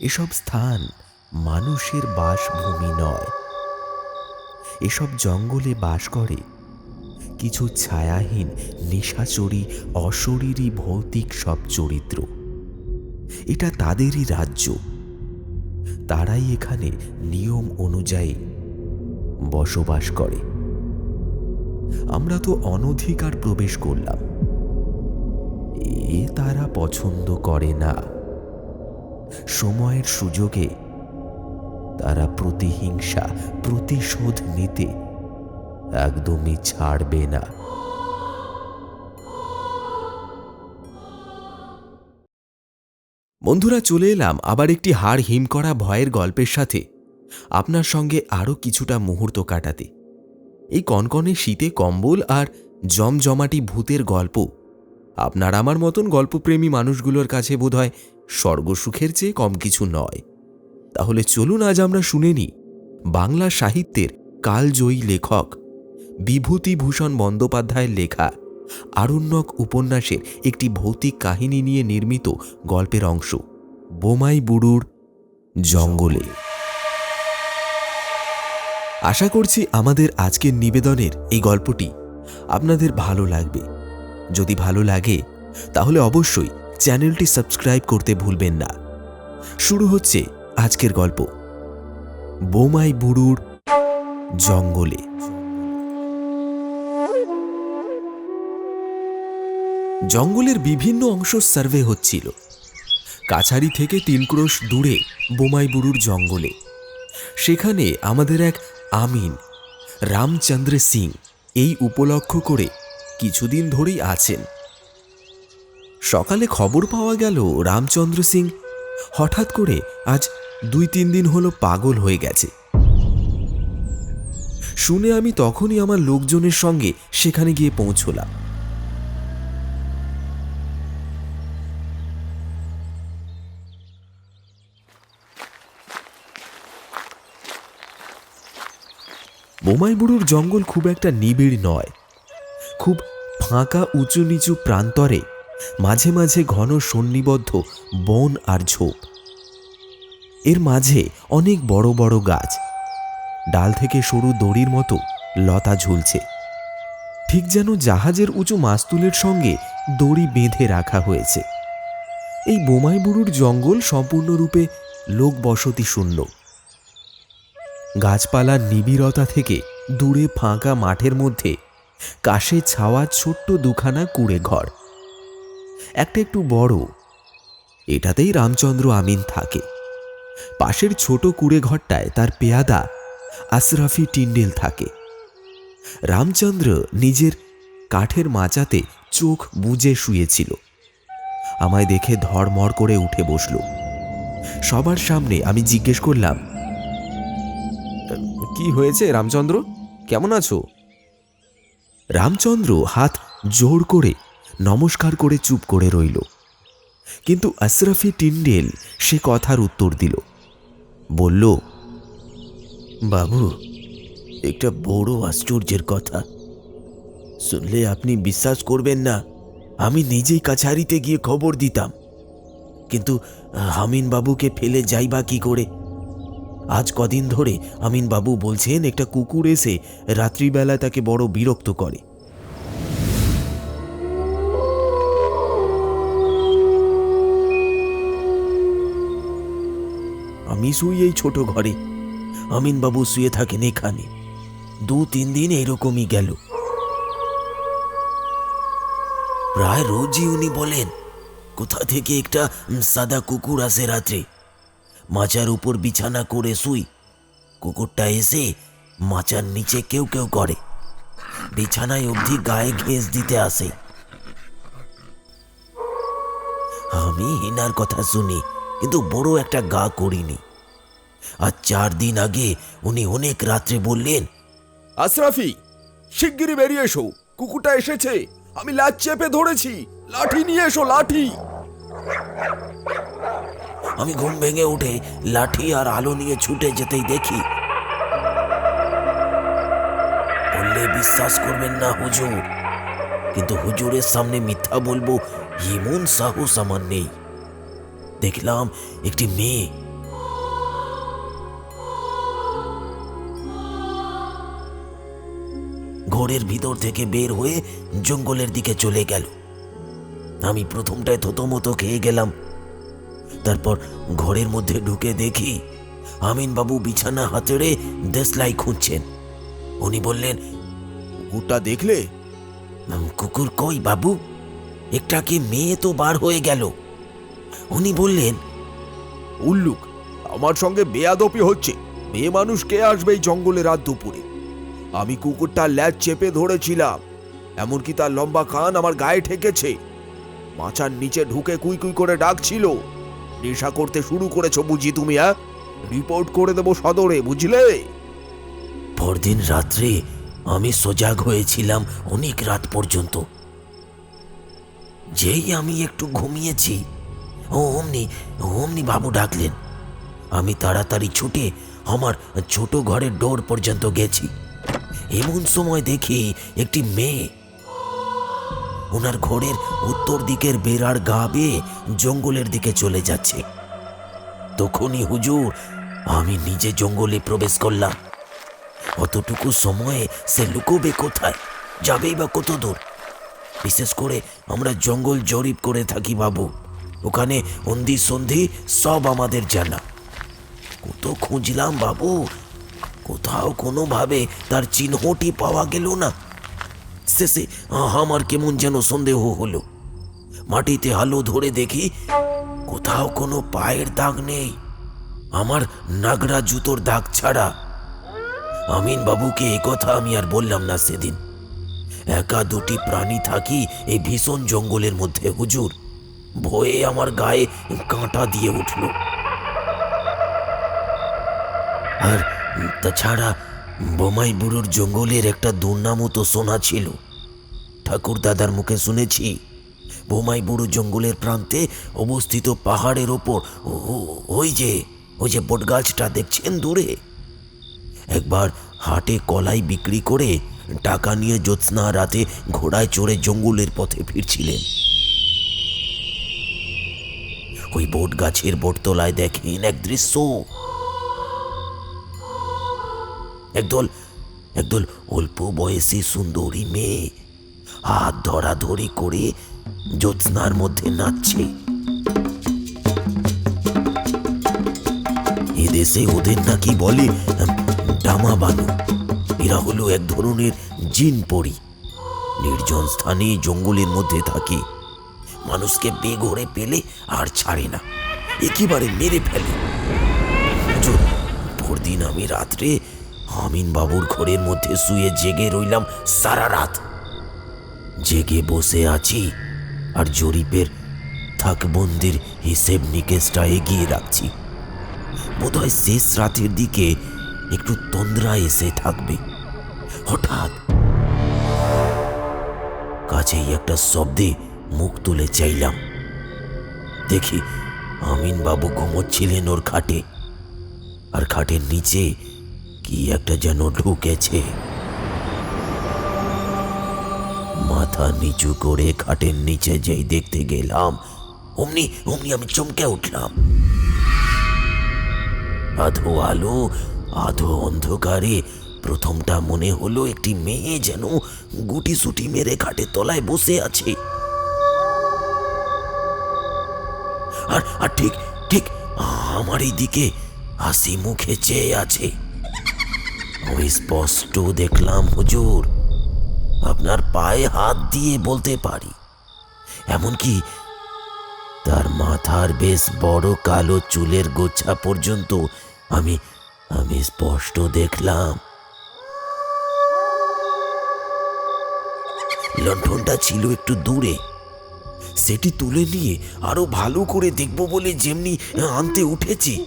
এসব স্থান মানুষের বাসভূমি নয়। এসব জঙ্গলে বাস করে। কিছু ছায়াহীন নিশাচরী অশরীরী ভৌতিক সব চরিত্র। এটা তাদেরই রাজ্য। তারাই এখানে নিয়ম অনুযায়ী বসবাস করে। আমরা তো অনধিকার প্রবেশ করলাম। এ তারা পছন্দ করে না। সময়ের সুযোগে তারা প্রতিহিংসা, প্রতিশোধ নিতে একদমই ছাড়বে না। বন্ধুরা, চলে এলাম আবার একটি হাড় হিম করা ভয়ের গল্পের সাথে। আপনার সঙ্গে আরও কিছুটা মুহূর্ত কাটাতে। এই কনকনে শীতে কম্বল আর জমজমাটি ভূতের গল্প। আপনার আমার মতন গল্পপ্রেমী মানুষগুলোর কাছে বোধহয় স্বর্গসুখের চেয়ে কম কিছু নয়। তাহলে চলুন আজ আমরা শুনে নিই বাংলা সাহিত্যের কালজয়ী লেখক বিভূতিভূষণ বন্দ্যোপাধ্যায়ের লেখা আরণ্যক উপন্যাসের একটি ভৌতিক কাহিনী নিয়ে নির্মিত গল্পের অংশ, বোমাই বুড়ুর জঙ্গলে। আশা করছি আমাদের আজকের নিবেদনের এই গল্পটি আপনাদের ভালো লাগবে। যদি ভালো লাগে, তাহলে অবশ্যই চ্যানেলটি সাবস্ক্রাইব করতে ভুলবেন না। শুরু হচ্ছে আজকের গল্প। বোমাই বুড়ুর জঙ্গলে। জঙ্গলের বিভিন্ন অংশ সার্ভে হচ্ছিল। কাছারি থেকে তিন ক্রোশ দূরে বোমাই বুড়ুর জঙ্গলে। সেখানে আমাদের এক আমিন, রামচন্দ্র সিং, এই উপলক্ষ করে কিছুদিন ধরেই আছেন। সকালে খবর পাওয়া গেল রামচন্দ্র সিং হঠাৎ করে আজ দুই তিন দিন হলো পাগল হয়ে গেছে। শুনে আমি তখনই আমার লোকজনের সঙ্গে সেখানে গিয়ে পৌঁছলাম। বোমাইবুড়ুর জঙ্গল খুব একটা নিবিড় নয়। খুব ফাঁকা উঁচু নিচু প্রান্তরে মাঝে মাঝে ঘন সন্নিবদ্ধ বন আর ঝোপ। এর মাঝে অনেক বড় বড় গাছ। ডাল থেকে সরু দড়ির মতো লতা ঝুলছে। ঠিক যেন জাহাজের উঁচু মাস্তুলের সঙ্গে দড়ি বেঁধে রাখা হয়েছে। এই বোমাইবুড়ুর জঙ্গল সম্পূর্ণরূপে লোক বসতি শূন্য। গাছপালার নিবিড়তা থেকে দূরে ফাঁকা মাঠের মধ্যে কাশে ছাওয়া ছোট্ট দুখানা কুড়ে ঘর একটা একটু বড়। এটাতেই রামচন্দ্র আমিন থাকে। পাশের ছোট কুড়ে ঘরটায় তার পেয়াদা আশরাফি টিন্ডেল থাকে। রামচন্দ্র নিজের কাঠের মাচাতে চোখ বুজে শুয়েছিল। আমায় দেখে ধড়মড় করে উঠে বসল। সবার সামনে আমি জিজ্ঞেস করলাম, কি হয়েছে রামচন্দ্র? কেমন আছো? রামচন্দ্র হাত জোর করে নমস্কার করে চুপ করে রইল। কিন্তু আশরাফি টিন্ডেল সে কথার উত্তর দিল। বলল, বাবু, একটা বড় আশ্চর্যের কথা। শুনলে আপনি বিশ্বাস করবেন না, আমি নিজেই কাছারিতে গিয়ে খবর দিতাম। কিন্তু হামিন বাবুকে ফেলে যাই বা কি করে? আজ কদিন ধরে আমিন বাবু বলছেন, একটা কুকুর এসে রাত্রিবেলা তাকে বড় বিরক্ত করে। আমি শুই এই ছোট ঘরে। আমিন বাবু শুয়ে থাকেন এখানে। দু তিন দিন এরকমই গেল। প্রায় রোজই উনি বলেন, কোথা থেকে একটা সাদা কুকুর আসে রাত্রে? মাচার উপর বিছানা করে শুই। কুকুরটা এসে মাচার নিচে কেউ কেউ করে। বিছানায় অবধি গায়ে ঘেঁস দিতে আসে। আমি হিনার কথা শুনি, কিন্তু বড় একটা গা করিনি। আর চার দিন আগে উনি অনেক রাত্রে বললেন আশরাফি শিগগিরই বেরিয়ে এসো। কুকুরটা এসেছে। আমি লাচ চেপে ধরেছি। লাঠি নিয়ে এসো লাঠি। আমি ঘুম ভেঙে উঠে লাঠি আর আলো নিয়ে ছুটে যেতেই দেখি। বললে বিশ্বাস করবেন না হুজুর। কিন্তু হুজুরের সামনে মিথ্যা বলব এমন সাহস আমার নেই। দেখলাম একটি মেয়ে ঘরের ভিতর থেকে বের হয়ে জঙ্গলের দিকে চলে গেল। আমি প্রথমটায় থতমতো খেয়ে গেলাম। তারপর ঘরের মধ্যে ঢুকে দেখি আমিনবাবু বিছানা হাতেড়ে দেশলাই খুঁজছেন। উনি বললেন কুকুরটা দেখলে? কুকুর কই বাবু? একটা কি মেয়ে তো বার হয়ে গেল? উনি বললেন উল্লুক আমার সঙ্গে বেয়াদপি হচ্ছে। মেয়ে মানুষ কে আসবে এই জঙ্গলে রাত দুপুরে? আমি কুকুরটা ল্যাজ চেপে ধরেছিলাম, এমনকি তার লম্বা কান আমার গায়ে ঠেকেছে। মাচার নিচে ঢুকে কুই কুই করে ডাকছিল। নেশা করতে শুরু করেছ বুঝি তুমি রিপোর্ট করে দেবো সদরে, বুঝলে? পরদিন রাত্রে আমি সজাগ হয়েছিলাম অনেক রাত পর্যন্ত। যেই আমি একটু ঘুমিয়েছি, ও অমনি অমনি বাবু ডাকলেন। আমি তাড়াতাড়ি ছুটে আমার ছোট ঘরের ডোর পর্যন্ত গেছি। এমন সময় দেখি একটি মেয়ে। ওনার ঘরের উত্তর দিকের বেড়ার গা বেয়ে জঙ্গলের দিকে চলে যাচ্ছে। তখনই হুজুর, আমি নিজে জঙ্গলে প্রবেশ করলাম। অতটুকু সময়ে সে লুকোবে কোথায়, যাবেই বা কত দূর বিশেষ করে আমরা জঙ্গল জরিপ করে থাকি বাবু, ওখানে অন্ধি সন্ধি সব আমাদের জানা। কত খুঁজলাম বাবু কোথাও কোনোভাবে তার চিহ্নটি পাওয়া গেল না। শেষে আমার কেমন যেন সন্দেহ হলো। মাটিতে আলো ধরে দেখি কোথাও কোনো পায়ের দাগ নেই। আমার নাগরা জুতোর দাগ ছাড়া। আমিন বাবুকে কথা আমি আর বললাম না সেদিন। একা দুটি প্রাণী থাকি এই ভীষণ জঙ্গলের মধ্যে, হুজুর। ভয়ে আমার গায়ে কাঁটা দিয়ে উঠল। আর তাছাড়া বোমাই বুড়োর জঙ্গলের একটা দুর্নামও তো শোনা ছিল। ঠাকুর দাদার মুখে শুনেছি বোমাই বুড়ো জঙ্গলের প্রান্তে অবস্থিত পাহাড়ের ওপর ওই যে ওই যে বটগাছটা দেখছেন দূরে? একবার হাটে কলাই বিক্রি করে টাকা নিয়ে জ্যোৎস্না রাতে ঘোড়ায় চড়ে জঙ্গলের পথে ফিরছিলেন। ওই বট গাছের বটতলায় দেখেন এক দৃশ্য। একদল একদল অল্প বয়সী সুন্দরী মেয়ে হাত ধরাধরি করে জ্যোৎস্নার মধ্যে নাচছে। এদেশে ওদের নাকি বলে ডামা বানু। এরা হলো এক ধরনের জিন পরি। নির্জন স্থানে জঙ্গলের মধ্যে থাকে। মানুষকে বেঘরে পেলে আর ছাড়ে না। একেবারে মেরে ফেলে। পরদিন আমি রাত্রে আমিন বাবুর ঘরের মধ্যে শুয়ে জেগে রইলাম সারা রাত। জেগে বসে আছি আর জরিপের থাকবন্দির হিসেব নিকেশটা এগিয়ে রাখছি। বোধহয় শেষ রাতের দিকে একটু তন্দ্রা এসে থাকবে। হঠাৎ কাছেই একটা শব্দে মুখ তুলে চাইলাম। দেখি আমিন বাবু ঘুমোচ্ছিলেন ওর খাটে। আর খাটের নিচে কি একটা যেন ঢুকেছে। মাথা নিচু করে খাটের নিচে যেই দেখতে গেলাম, অমনি অমনি আমি চমকে উঠলাম। আধো আলো, আধো অন্ধকারে প্রথমটা মনে হলো একটি মেয়ে যেন গুটি সুটি মেরে খাটের তলায় বসে আছে। আর আর ঠিক ঠিক আমার এই দিকে হাসি মুখে চেয়ে আছে। আমি স্পষ্ট দেখলাম, হুজুর। আপনার পায়ে হাত দিয়ে বলতে পারি। এমনকি তার মাথার বেশ বড় কালো চুলের গোছা পর্যন্ত আমি আমি স্পষ্ট দেখলাম। লণ্ঠনটা ছিল একটু দূরে। সেটি তুলে নিয়ে আরও ভালো করে দেখব বলে যেমনি আনতে উঠেছি।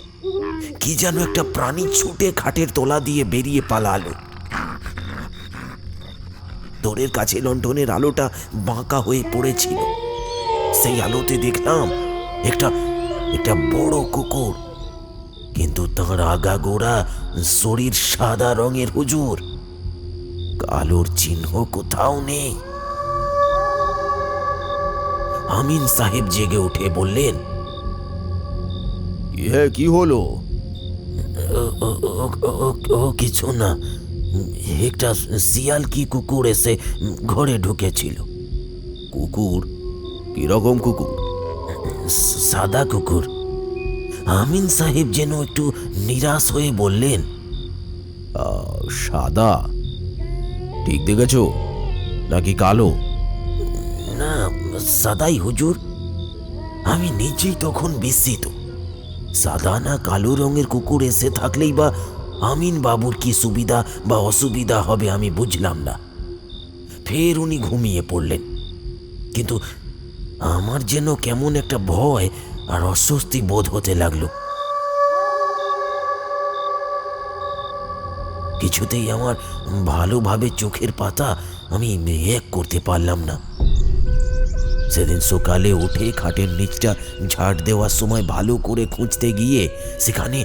কি যেন একটা প্রাণী ছুটে খাটের তলা দিয়ে বেরিয়ে পালালো। দোরের কাছে লণ্ঠনের আলোটা বাঁকা হয়ে পড়েছিল। সেই আলোতে দেখলাম একটা একটা বড় কুকুর, কিন্তু তার আগা গোড়া শরীর সাদা রঙের হুজুর। কালোর চিহ্ন কোথাও নেই। আমিন সাহেব জেগে উঠে বললেন কি হলো? "ও- কিছু না। একটা শিয়াল কি কুকুর এসে ঘরে ঢুকেছিল? কুকুর? কীরকম কুকুর? সাদা কুকুর। আমিন সাহেব যেন একটু নিরাশ হয়ে বললেন সাদা? ঠিক দেখেছ? নাকি কালো? না সাদাই হুজুর। আমি নিজেই তখন বিস্মিত। সাদা না কালো রঙের কুকুর এসে থাকলেই বা আমিন বাবুর কি সুবিধা বা অসুবিধা হবে আমি বুঝলাম না। ফের উনি ঘুমিয়ে পড়লেন। কিন্তু আমার যেন কেমন একটা ভয় আর অস্বস্তি বোধ হতে লাগল। কিছুতেই আমার ভালোভাবে চোখের পাতা আমি এক করতে পারলাম না। সেদিন সকালে উঠে খাটের নিচটা ঝাড় দেওয়ার সময় ভালো করে খুঁজতে গিয়ে সেখানে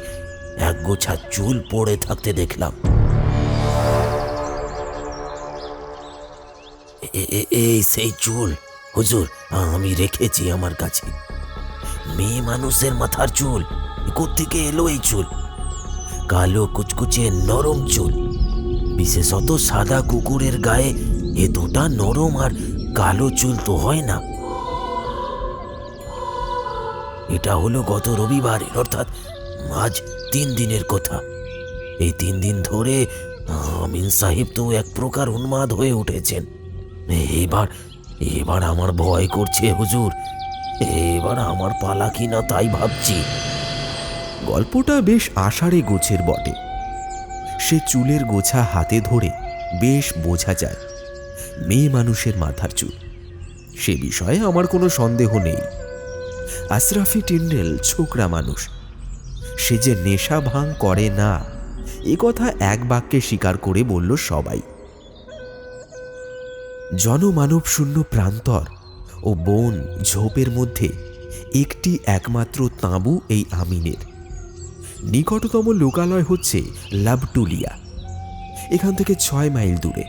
এক গোছা চুল পড়ে থাকতে দেখলাম। এই সেই চুল, হুজুর, আমি রেখেছি আমার কাছে। মেয়ে মানুষের মাথার চুল থেকে এলো এই চুল? কালো কুচকুচে নরম চুল, বিশেষত সাদা কুকুরের গায়ে এতটা নরম আর কালো চুল তো হয় না। এটা হলো গত রবিবারের, অর্থাৎ আজ তিন দিনের কথা। এই তিন দিন ধরে আমিন সাহেব তো এক প্রকার উন্মাদ হয়ে উঠেছেন। এবার এবার আমার ভয় করছে হুজুর। এবার আমার পালা কিনা তাই ভাবছি। গল্পটা বেশ আষাঢ়ে গোছের বটে। সে চুলের গোছা হাতে ধরে বেশ বোঝা যায়, মেয়ে মানুষের মাথার চুল। সে বিষয়ে আমার কোনো সন্দেহ নেই। আশরাফি টিন্ডেল ছোকরা মানুষ। সে যে নেশা ভাঙ করে না, এ কথা এক বাক্যে স্বীকার করে বলল সবাই। জনমানব শূন্য প্রান্তর ও বন ঝোপের মধ্যে একটি একমাত্র তাঁবু এই আমিনের। নিকটতম লোকালয় হচ্ছে লাভটুলিয়া এখান থেকে ছয় মাইল দূরে।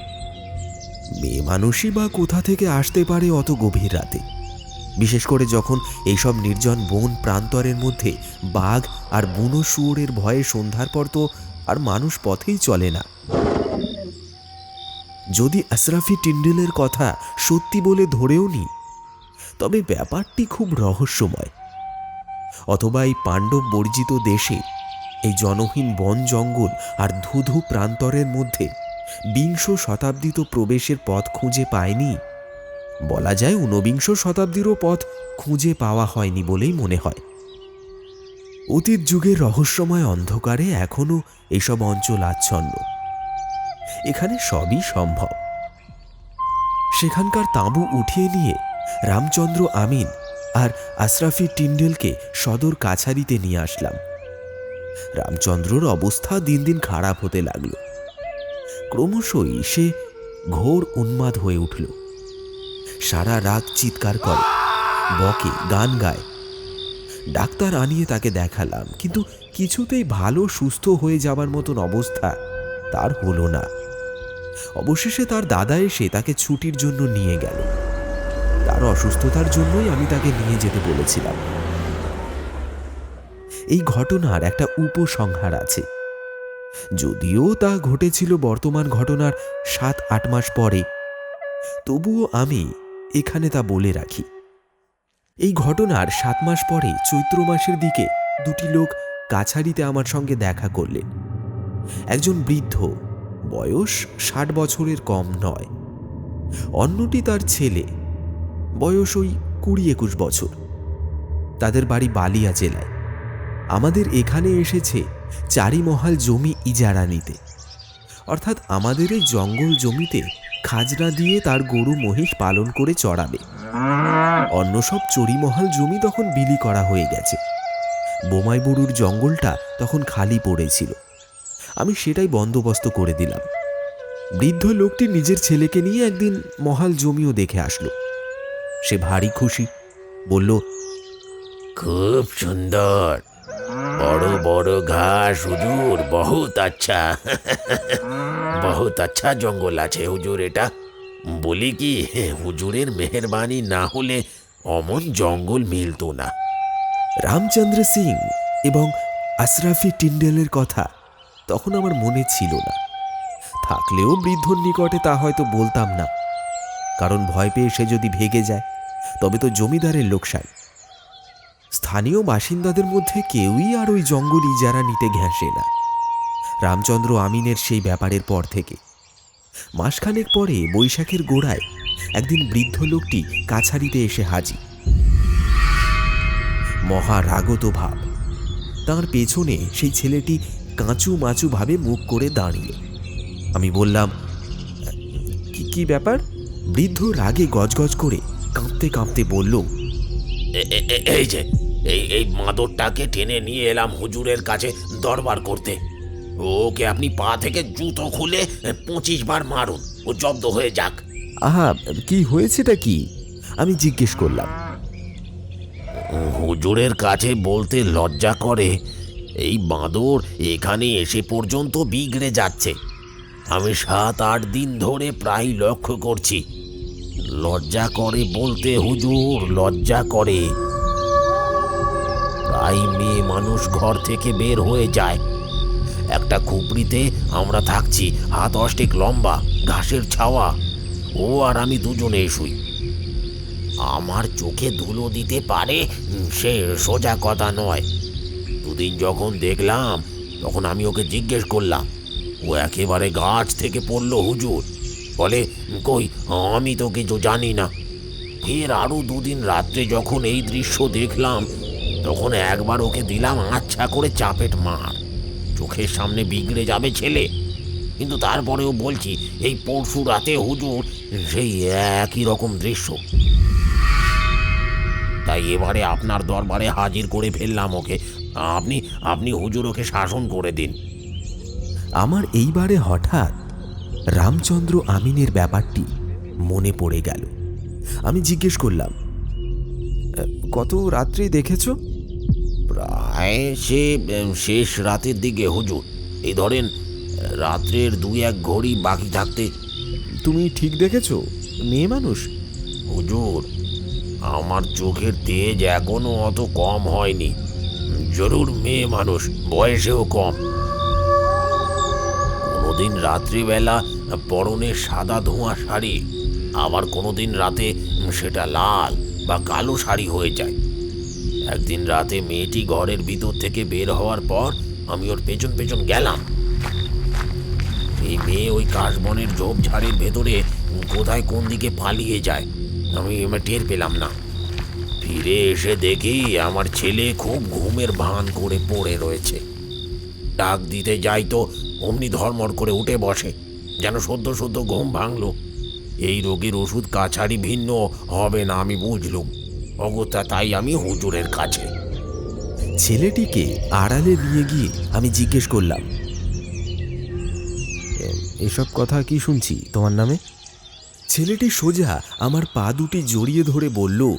মেয়ে মানুষই বা কোথা থেকে আসতে পারে অত গভীর রাতে? বিশেষ করে যখন এইসব নির্জন বন প্রান্তরের মধ্যে বাঘ আর বুনো শুয়োরের ভয়ে সন্ধ্যার পর তো আর মানুষ পথেই চলে না। যদি আশরাফি টিন্ডেলের কথা সত্যি বলে ধরেও নি, তবে ব্যাপারটি খুব রহস্যময়। অথবা এই পাণ্ডব বর্জিত দেশে এই জনহীন বন জঙ্গল আর ধুধু প্রান্তরের মধ্যে বিংশ শতাব্দীত প্রবেশের পথ খুঁজে পায়নি বলা যায় ঊনবিংশ শতাব্দীরও পথ খুঁজে পাওয়া হয়নি বলেই মনে হয়। অতীত যুগের রহস্যময় অন্ধকারে এখনও এসব অঞ্চল আচ্ছন্ন। এখানে সবই সম্ভব। সেখানকার তাঁবু উঠিয়ে নিয়ে রামচন্দ্র আমিন আর আশরাফি টিন্ডেলকে সদর কাছারিতে নিয়ে আসলাম। রামচন্দ্রর অবস্থা দিন দিন খারাপ হতে লাগল। ক্রমশই সে ঘোর উন্মাদ হয়ে উঠল। সারা রাত চিৎকার করে। বকে, গান গায়। ডাক্তার আনিয়ে তাকে দেখালাম, কিন্তু কিছুতেই ভালো, সুস্থ হয়ে যাবার মতন অবস্থা তার হলো না। অবশেষে তার দাদা এসে তাকে ছুটির জন্য নিয়ে গেল। তার অসুস্থতার জন্যই আমি তাকে নিয়ে যেতে বলেছিলাম। এই ঘটনার একটা উপসংহার আছে। যদিও তা ঘটেছিল বর্তমান ঘটনার সাত আট মাস পরে, তবুও আমি এখানে তা বলে রাখি। এই ঘটনার সাত মাস পরে চৈত্র মাসের দিকে দুটি লোক কাছারিতে আমার সঙ্গে দেখা করলেন। একজন বৃদ্ধ, বয়স ষাট বছরের কম নয়। অন্যটি তার ছেলে, বয়স ওই কুড়ি একুশ বছর। তাদের বাড়ি বালিয়া জেলায়। আমাদের এখানে এসেছে চারি মহাল জমি ইজারা নিতে। অর্থাৎ আমাদের এই জঙ্গল জমিতে খাজনা দিয়ে তার গরু মহিষ পালন করে চড়াবে। অন্য সব চড়িমহাল জমি তখন বিলি করা হয়ে গেছে। বোমাই বড়ুর জঙ্গলটা তখন খালি পড়েছিল। আমি সেটাই বন্দোবস্ত করে দিলাম। বৃদ্ধ লোকটি নিজের ছেলেকে নিয়ে একদিন মহাল জমিও দেখে আসলো। সে ভারী খুশি, বলল, খুব সুন্দর। বড় বড় ঘাস, হুজুর, বহুত আচ্ছা। বহুত আচ্ছা জঙ্গল আছে হুজুর এটা। বলি কি, হুজুরের মেহরবানি না হলে অমন জঙ্গল মিলতো না। রামচন্দ্র সিং এবং আশরাফি টিন্ডেলের কথা তখন আমার মনে ছিল না। থাকলেও বৃদ্ধর নিকটে তা হয়তো বলতাম না। কারণ ভয় পেয়ে সে যদি ভেগে যায়, তবে তো জমিদারের লোকসান। স্থানীয় বাসিন্দাদের মধ্যে কেউই আর ওই জঙ্গল ইজারা নিতে ঘেঁষে না। রামচন্দ্র আমিনের সেই ব্যাপারের পর থেকে। মাসখানেক পরে বৈশাখের গোড়ায় একদিন বৃদ্ধ লোকটি কাছারিতে এসে হাজির। মহা রাগত ভাব। তার পেছনে সেই ছেলেটি কাঁচু মাচু ভাবে মুখ করে দাঁড়িয়ে। আমি বললাম, কি কি ব্যাপার? বৃদ্ধ রাগে গজগজ করে কাঁপতে কাঁপতে বলল এই যে এই এই মাদরটাকে টেনে নিয়ে এলাম হুজুরের কাছে দরবার করতে। ওকে আপনি পা থেকে জুতো খুলে পঁচিশ বার মারুন। ও জব্দ হয়ে যাক। আহা কি হয়েছেটা কি? আমি জিজ্ঞেস করলাম। হুজুরের কাছে বলতে লজ্জা করে এই বাঁদর এখানে এসে পর্যন্ত বিগড়ে যাচ্ছে। আমি সাত আট দিন ধরে প্রায় লক্ষ্য করছি। লজ্জা করে বলতে হুজুর লজ্জা করে। প্রায় মেয়ে মানুষ ঘর থেকে বের হয়ে যায়। একটা খুপড়িতে আমরা থাকছি, হাত অষ্টেক লম্বা, ঘাসের ছাওয়া। ও আর আমি দুজনে শুই। আমার চোখে ধুলো দিতে পারে? সে সোজা কথা নয়। দুদিন যখন দেখলাম, তখন আমি ওকে জিজ্ঞেস করলাম। ও একেবারে গাছ থেকে পড়ল, হুজুর। বলে, কই, আমি তো কিছু জানি না। ফের আরও দুদিন রাত্রে যখন এই দৃশ্য দেখলাম তখন একবার ওকে দিলাম আচ্ছা করে চাপেট মার। চোখের সামনে বিগড়ে যাবে ছেলে। কিন্তু তারপরেও বলছি, এই পরশু রাতে হুজুর, সেই একই রকম দৃশ্য। তাই এবারে আপনার দরবারে হাজির করে ফেললাম ওকে। আপনি আপনি হুজুর ওকে শাসন করে দিন। আমার এইবারে হঠাৎ রামচন্দ্র আমিনের ব্যাপারটি মনে পড়ে গেল। আমি জিজ্ঞেস করলাম কত রাত্রি দেখেছ? প্রায় সে শেষ রাতের দিকে হুজুর। এই ধরেন রাত্রের দুই এক ঘড়ি বাকি থাকতে। তুমি ঠিক দেখেছ? মেয়ে মানুষ। হুজুর আমার চোখের তেজ এখনও অত কম হয়নি। জরুর মেয়ে মানুষ বয়সেও কম। কোনোদিন রাত্রিবেলা পরনে সাদা ধোঁয়া শাড়ি আবার কোনোদিন রাতে সেটা লাল বা কালো শাড়ি হয়ে যায়। একদিন রাতে মেয়েটি ঘরের ভিতর থেকে বের হওয়ার পর আমি ওর পেছন পেছন গেলাম। এই মেয়ে ওই কাশবনের ঝোপঝাড়ের ভেতরে কোথায় কোন দিকে পালিয়ে যায়, আমি টের পেলাম না। ফিরে এসে দেখি আমার ছেলে খুব ঘুমের ভান করে পড়ে রয়েছে। ডাক দিতে যাই তো অমনি ধর্মর করে উঠে বসে, যেন সদ্য সদ্য ঘুম ভাঙলো। এই রোগের ওষুধ কাছারি ভিন্ন হবে না আমি বুঝলুম। অগত্যা তাই আমি হুজুরের কাছে। ছেলেটিকে আড়ালে নিয়ে গিয়ে আমি জিজ্ঞেস করলাম "এ- এসব কথা কি শুনছি তোমার নামে? ছেলেটি সোজা আমার পা দুটি জড়িয়ে ধরে বলল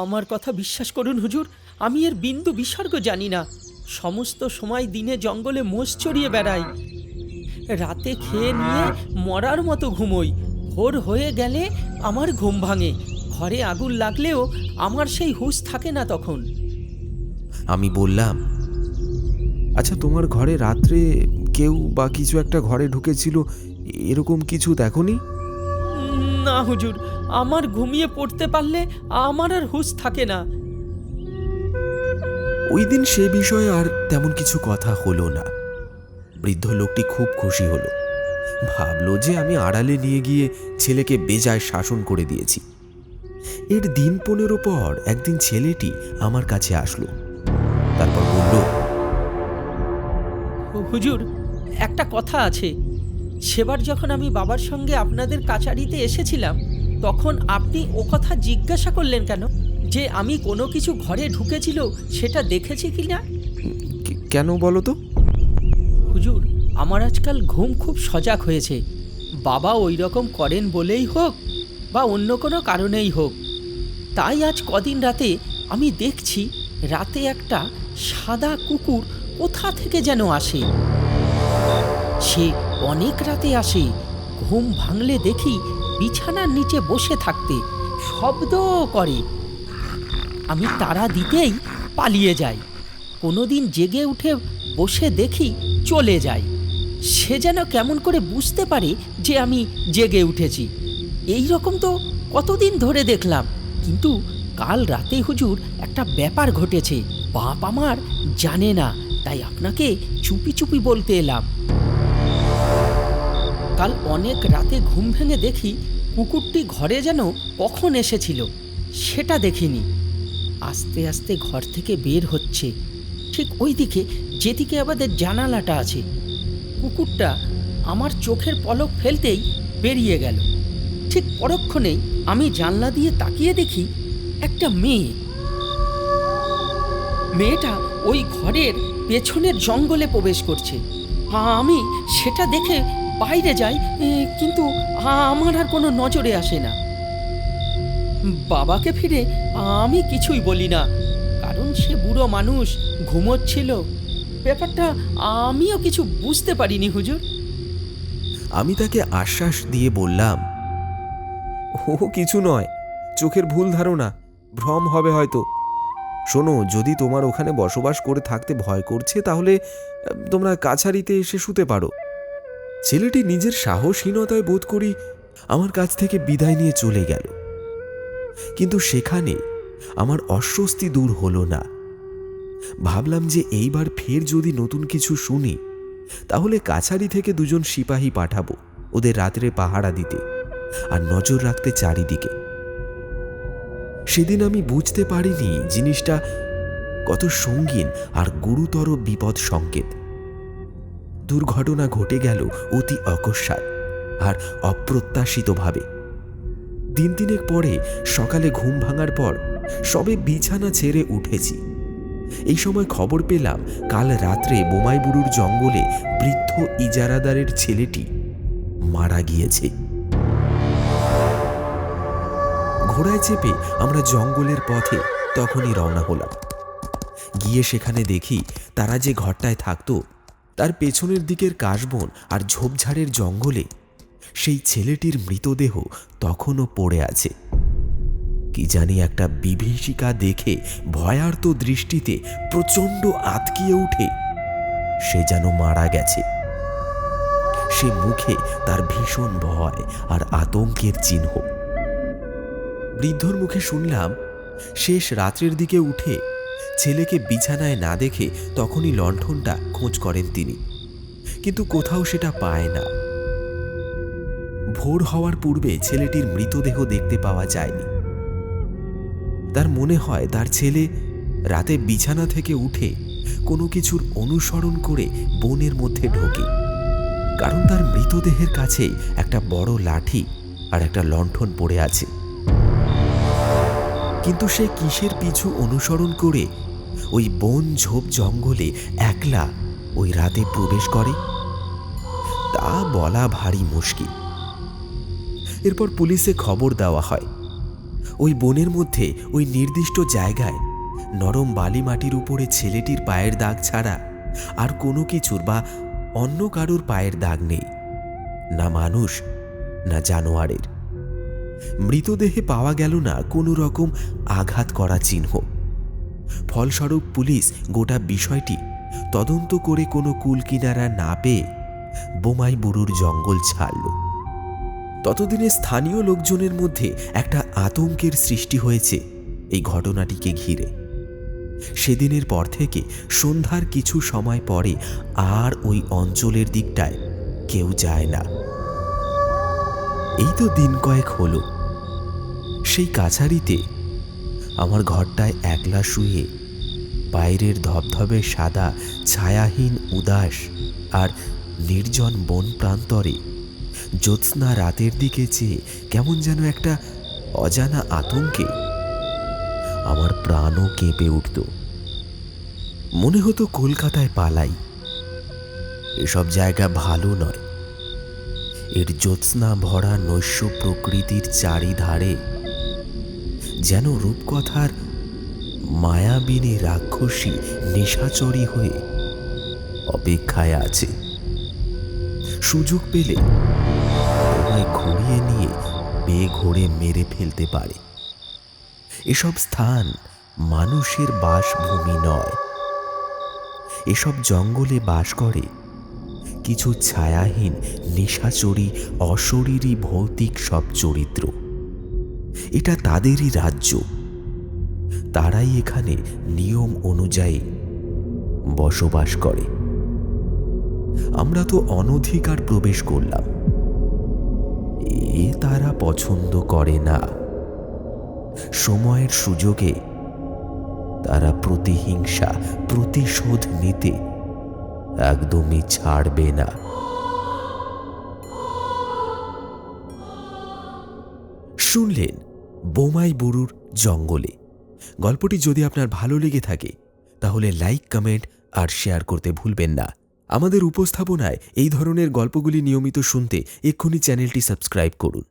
আমার কথা বিশ্বাস করুন হুজুর আমি এর বিন্দু বিসর্গ জানি না। সমস্ত সময় দিনে জঙ্গলে মোষ চড়িয়ে বেড়াই। রাতে খেয়ে নিয়ে মরার মতো ঘুমোই। ভোর হয়ে গেলে আমার ঘুম ভাঙে। ঘরে আগুন লাগলেও আমার সেই হুঁশ থাকে না তখন। আমি বললাম আচ্ছা তোমার ঘরে রাত্রে কেউ বা কিছু একটা ঘরে ঢুকেছিল এরকম কিছু দেখনি? না হুজুর আমার ঘুমিয়ে পড়তে পারলে আমার আর হুঁশ থাকে না। ওই দিন সে বিষয়ে আর তেমন কিছু কথা হলো না। বৃদ্ধ লোকটি খুব খুশি হলো। ভাবলো যে আমি আড়ালে নিয়ে গিয়ে ছেলেকে বেজায় শাসন করে দিয়েছি। এর দিন পনেরো পর একদিন ছেলেটি আমার কাছে আসলো। তারপর বলল হুজুর একটা কথা আছে। সেবার যখন আমি বাবার সঙ্গে আপনাদের কাছারিতে এসেছিলাম তখন আপনি ও কথা জিজ্ঞাসা করলেন কেন? যে আমি কোনো কিছু ঘরে ঢুকেছিল সেটা দেখেছি কি না? কেন বলো তো? হুজুর আমার আজকাল ঘুম খুব সজাগ হয়েছে। বাবা ওই রকম করেন বলেই হোক বা অন্য কোনো কারণেই হোক। তাই আজ কদিন রাতে আমি দেখছি রাতে একটা সাদা কুকুর কোথা থেকে যেন আসে। সে অনেক রাতে আসে, ঘুম ভাঙলে দেখি বিছানার নিচে বসে থাকতে শব্দও করে। আমি তারা দিতেই পালিয়ে যাই। কোনোদিন জেগে উঠে বসে দেখি চলে যায়। সে যেন কেমন করে বুঝতে পারে যে আমি জেগে উঠেছি। এই রকম তো কতদিন ধরে দেখলাম। কিন্তু কাল রাতে হুজুর একটা ব্যাপার ঘটেছে। বাপ আমার জানে না, তাই আপনাকে চুপি চুপি বলতে এলাম। কাল অনেক রাতে ঘুম ভেঙে দেখি কুকুরটি ঘরে যেন কখন এসেছিল, সেটা দেখিনি। আস্তে আস্তে ঘর থেকে বের হচ্ছে। ঠিক ওই দিকে যেদিকে আমাদের জানালাটা আছে। কুকুরটা আমার চোখের পলক ফেলতেই বেরিয়ে গেল। ঠিক পরক্ষণেই আমি জানলা দিয়ে তাকিয়ে দেখি একটা মেয়ে। মেয়েটা ওই ঘরের পেছনের জঙ্গলে প্রবেশ করছে। আমি সেটা দেখে বাইরে যাই কিন্তু আমার আর কোনো নজরে আসে না। বাবাকে ফিরে আমি কিছুই বলি না, কারণ সে বুড়ো মানুষ, ঘুমোচ্ছিল। ব্যাপারটা আমিও কিছু বুঝতে পারিনি, হুজুর। আমি তাকে আশ্বাস দিয়ে বললাম ও কিছু নয়, চোখের ভুল ধারণা, ভ্রম হবে হয়তো। শোনো, যদি তোমার ওখানে বসবাস করে থাকতে ভয় করছে, তাহলে তোমরা কাছারিতে এসে শুতে পারো। ছেলেটি নিজের সাহসহীনতায় বোধ করি আমার কাছ থেকে বিদায় নিয়ে চলে গেল। কিন্তু সেখানে আমার অস্বস্তি দূর হলো না। ভাবলাম যে এইবার ফের যদি নতুন কিছু শুনি, তাহলে কাছারি থেকে দুজন সিপাহী পাঠাবো, ওদের রাত্রে পাহারা দিতে। আর নজর রাখতে চারিদিকে। সেদিন আমি বুঝতে পারিনি জিনিসটা কত সঙ্গীন আর গুরুতর বিপদ সংকেত। দুর্ঘটনা ঘটে গেল অতি অকস্মাৎ আর অপ্রত্যাশিতভাবে। দিন তিনেক পরে সকালে ঘুম ভাঙার পর সবে বিছানা ছেড়ে উঠেছি। এই সময় খবর পেলাম কাল রাত্রে বোমাইবুরুর জঙ্গলে বৃদ্ধ ইজারাদারের ছেলেটি মারা গিয়েছে। ঘোড়ায় চেপে আমরা জঙ্গলের পথে তখনই রওনা হলাম। গিয়ে সেখানে দেখি তারা যে ঘরটায় থাকতো, তার পেছনের দিকের কাশবন আর ঝোপঝাড়ের জঙ্গলে সেই ছেলেটির মৃতদেহ তখনও পড়ে আছে। কি জানি একটা বিভীষিকা দেখে ভয়ার্ত দৃষ্টিতে প্রচণ্ড আতকিয়ে উঠে সে যেন মারা গেছে। সে মুখে তার ভীষণ ভয় আর আতঙ্কের চিহ্ন। বৃদ্ধর মুখে শুনলাম, শেষ রাত্রের দিকে উঠে ছেলেকে বিছানায় না দেখে তখনই লণ্ঠনটা খোঁজ করেন তিনি। কিন্তু কোথাও সেটা পায় না। ভোর হওয়ার পূর্বে ছেলেটির মৃতদেহ দেখতে পাওয়া যায়নি। তার মনে হয় তার ছেলে রাতে বিছানা থেকে উঠে কোনো কিছুর অনুসরণ করে বনের মধ্যে ঢোকে। কারণ তার মৃতদেহের কাছেই একটা বড় লাঠি আর একটা লণ্ঠন পড়ে আছে। কিন্তু সে কিসের পিছু অনুসরণ করে? ওই বন ঝোপ জঙ্গলে একলা ওই রাতে প্রবেশ করে? তা বলা ভারী মুশকিল। এরপর পুলিশে খবর দেওয়া হয়। ওই বনের মধ্যে ওই নির্দিষ্ট জায়গায় নরম বালি মাটির উপরে ছেলেটির পায়ের দাগ ছাড়া আর কোনো কিছুর বা অন্য কারোর পায়ের দাগ নেই। না মানুষ, না জানোয়ারের। মৃতদেহে পাওয়া গেল না কোনো রকম আঘাত করা চিহ্ন। ফলস্বরূপ পুলিশ গোটা বিষয়টি তদন্ত করে কোনো কুল কিনারা না পেয়ে বোমাই বুড়ুর জঙ্গল ছাড়ল। ততদিনে স্থানীয় লোকজনের মধ্যে একটা আতঙ্কের সৃষ্টি হয়েছে এই ঘটনাটিকে ঘিরে। সেদিনের পর থেকে সন্ধ্যার কিছু সময় পরে আর ওই অঞ্চলের দিকটায় কেউ যায় না। এই তো দিন কয়েক হলো। সেই কাছারিতে আমার ঘরটায় একলা শুয়ে বাইরের ধবধবে সাদা, ছায়াহীন উদাস আর নির্জন বন প্রান্তরে জ্যোৎস্না রাতের দিকে চেয়ে কেমন যেন একটা অজানা আতঙ্কে আমার প্রাণও কেঁপে উঠত। মনে হতো কলকাতায় পালাই। এসব জায়গা ভালো নয়। এর জ্যোৎস্না ভরা নৈশ প্রকৃতির চারিধারে যেন রূপকথার মায়াবিনী রাক্ষসী নিশাচরী হয়ে অপেক্ষায় আছে। সুযোগ পেলে ঘুরিয়ে নিয়ে বেঘোরে মেরে ফেলতে পারে। এসব স্থান মানুষের বাসভূমি নয়। এসব জঙ্গলে বাস করে কিছু ছায়াহীন নিশাচরী অশরীরী ভৌতিক সব চরিত্র। এটা তাদেরই রাজ্য। তারাই এখানে নিয়ম অনুযায়ী বসবাস করে। আমরা তো অনধিকার প্রবেশ করলাম। এ তারা পছন্দ করে না। সময়ের সুযোগে তারা প্রতিহিংসা, প্রতিশোধ নিতে একদমই ছাড়বে না। শুনলেন, বোমাই বুরুর জঙ্গলে। গল্পটি যদি আপনার ভালো লেগে থাকে, তাহলে লাইক, কমেন্ট আর শেয়ার করতে ভুলবেন না। আমাদের উপস্থাপনায় এই ধরনের গল্পগুলি নিয়মিত শুনতে এক্ষুনি চ্যানেলটি সাবস্ক্রাইব করুন।